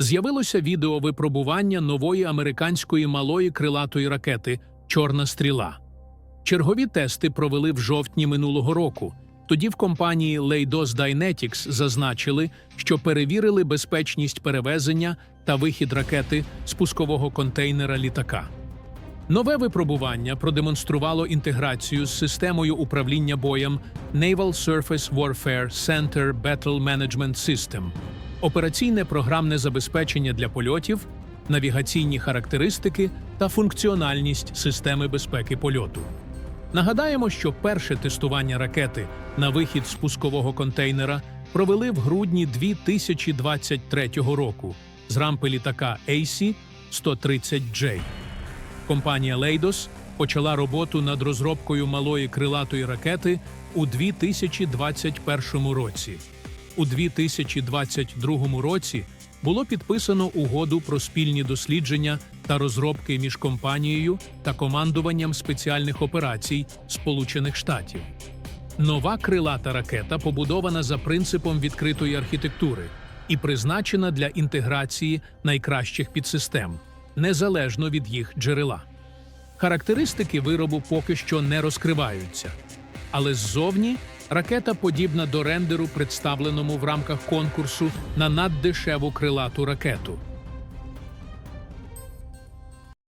З'явилося відео випробування нової американської малої крилатої ракети Чорна стріла. Чергові тести провели в жовтні минулого року. Тоді в компанії Leidos Dynetics зазначили, що перевірили безпечність перевезення та вихід ракети з пускового контейнера літака. Нове випробування продемонструвало інтеграцію з системою управління боєм Naval Surface Warfare Center Battle Management System, операційне програмне забезпечення для польотів, навігаційні характеристики та функціональність системи безпеки польоту. Нагадаємо, що перше тестування ракети на вихід з пускового контейнера провели в грудні 2023 року з рампи літака AC-130J. Компанія Leidos почала роботу над розробкою малої крилатої ракети у 2021 році. У 2022 році було підписано угоду про спільні дослідження та розробки між компанією та командуванням спеціальних операцій Сполучених Штатів. Нова крилата ракета побудована за принципом відкритої архітектури і призначена для інтеграції найкращих підсистем, незалежно від їх джерела. Характеристики виробу поки що не розкриваються, але ззовні ракета подібна до рендеру, представленому в рамках конкурсу на наддешеву крилату ракету.